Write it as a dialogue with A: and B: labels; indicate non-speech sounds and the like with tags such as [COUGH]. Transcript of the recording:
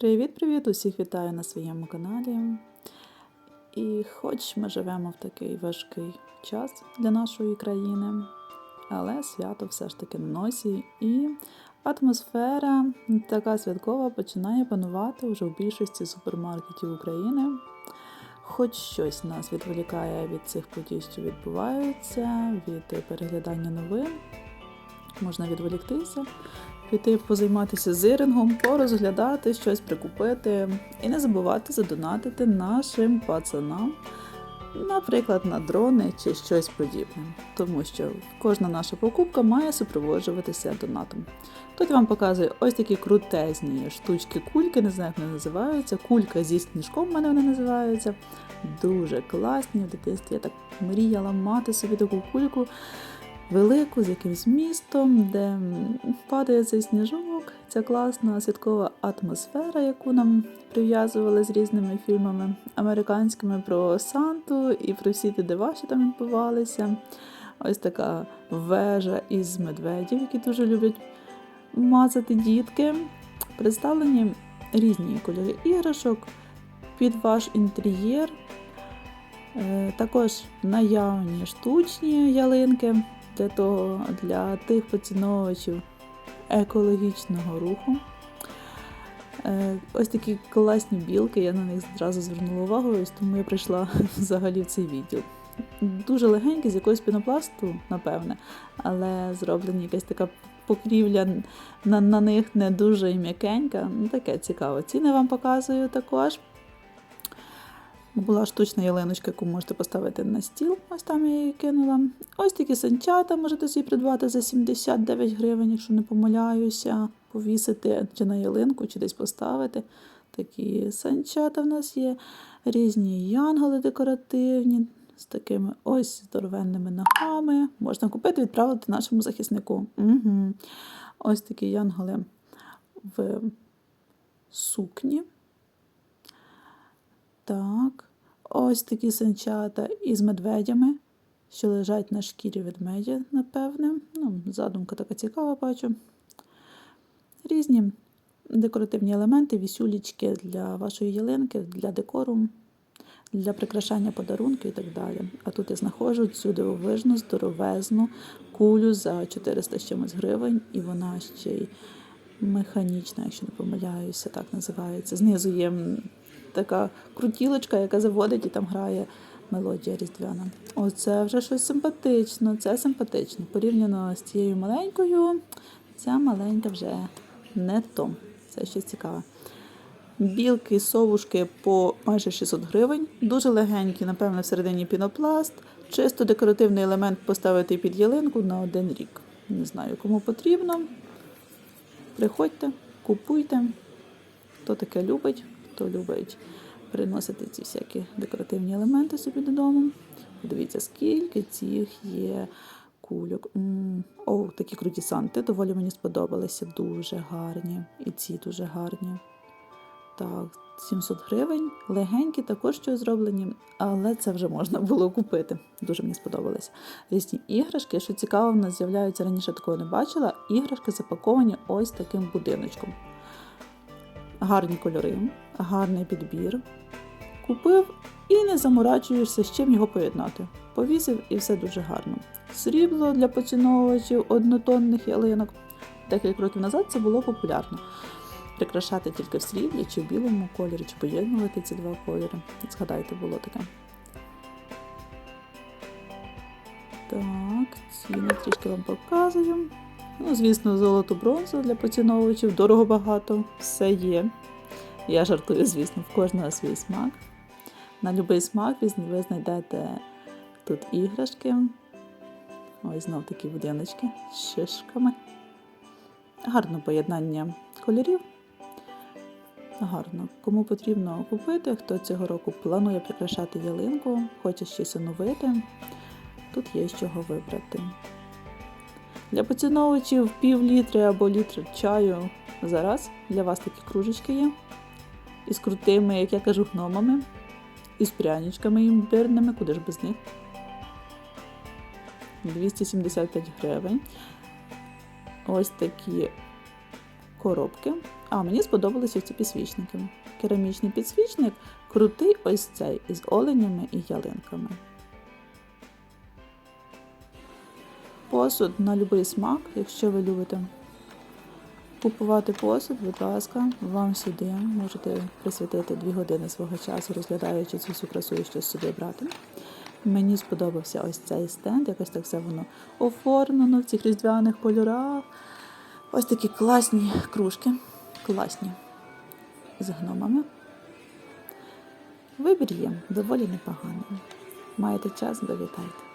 A: Привіт-привіт! Усіх вітаю на своєму каналі. І хоч ми живемо в такий важкий час для нашої країни, але свято все ж таки на носі, і атмосфера така святкова починає панувати вже в більшості супермаркетів України. Хоч щось нас відволікає від цих подій, що відбуваються, від переглядання новин, можна відволіктися піти позайматися зирингом, порозглядати щось, прикупити і не забувати задонатити нашим пацанам, наприклад, на дрони чи щось подібне. Тому що кожна наша покупка має супроводжуватися донатом. Тут вам показую ось такі крутезні штучки кульки, не знаю, як вони називаються. Кулька зі сніжком в мене вони називаються. Дуже класні. В дитинстві я так мріяла мати собі таку кульку велику з якимсь містом, де падає цей сніжок, ця класна святкова атмосфера, яку нам прив'язували з різними фільмами американськими про Санту і про всі ті дива, що там відбувалися. Ось така вежа із медведів, які дуже люблять мазати дітки. Представлені різні кольори іграшок під ваш інтер'єр. Е, також наявні штучні ялинки для того, для тих поціновувачів екологічного руху. Е, ось такі класні білки, я на них зразу звернула увагу, ось тому я прийшла [LAUGHS] взагалі в цей відділ. Дуже легенькі, з якогось пінопласту, напевне, але зроблені якась така покрівля на на них не дуже м'якенька. Ну, Таке цікаво. Ціни вам показую також. Була штучна ялиночка, яку можете поставити на стіл, ось там я її кинула. Ось такі санчата можете собі придбати за 79 гривень, якщо не помиляюся, повісити чи на ялинку, чи десь поставити. Такі санчата в нас є. Різні янголи декоративні, з такими ось здоровенними ногами. Можна купити відправити нашому захиснику. Угу. Ось такі янголи в сукні. Так, ось такі санчата із медведями, що лежать на шкірі ведмедя, напевне. Ну, Задумка така цікава, бачу. Різні декоративні елементи, вісюлічки для вашої ялинки, для декору, для прикрашання подарунку і так далі. А тут я знаходжу цю дивовижну, здоровезну кулю за 400 з чимось гривень, і вона ще й механічна, якщо не помиляюся, так називається. Знизу є така крутілочка, яка заводить і там грає мелодія різдвяна. Оце вже щось симпатично, це симпатично. Порівняно з цією маленькою, ця маленька вже не то. Це щось цікаве. Білки, совушки по майже 600 гривень. Дуже легенькі, напевно, всередині пінопласт. Чисто декоративний елемент поставити під ялинку на один рік. Не знаю, кому потрібно. Приходьте, купуйте. Хто таке любить хто любить приносити ці всякі декоративні елементи собі додому. Подивіться, скільки цих є кульок. О, такі круті санти, доволі мені сподобалися. Дуже гарні. І ці дуже гарні. Так, 700 гривень. Легенькі, також що зроблені, але це вже можна було купити. Дуже мені сподобалися. Різні іграшки, що цікаво, в нас з'являються раніше такого не бачила. Іграшки запаковані ось таким будиночком гарні кольори, гарний підбір. Купив і не заморачуєшся, з чим його поєднати. Повісив і все дуже гарно. Срібло для поціновувачів однотонних ялинок. Декілька років назад це було популярно. Прикрашати тільки в сріблі чи в білому кольорі, чи поєднувати ці два кольори. Згадайте, було таке. Так, ціни трішки вам показую. Ну, звісно, золото бронзу для поціновувачів, дорого багато, все є. Я жартую, звісно, в кожного свій смак. На будь-який смак ви знайдете тут іграшки. Ось знов такі будиночки з шишками. Гарне поєднання кольорів. Гарно. Кому потрібно купити, хто цього року планує прикрашати ялинку, хоче щось оновити, тут є з чого вибрати. Для поціновувачів пів літри або літр чаю зараз. Для вас такі кружечки є. Із крутими, як я кажу, гномами, із пряничками імбирними, куди ж без них. 275 гривень. Ось такі коробки. А мені сподобалися ці підсвічники. Керамічний підсвічник крутий ось цей із оленями і ялинками. Посуд на будь-який смак, якщо ви любите купувати посуд, будь ласка, вам сюди можете присвятити 2 години свого часу, розглядаючи цю всю красу і щось собі брати. Мені сподобався ось цей стенд, якось так все воно оформлено в цих різдвяних кольорах. Ось такі класні кружки, класні з гномами. Вибір є доволі непоганий. Маєте час, завітайте.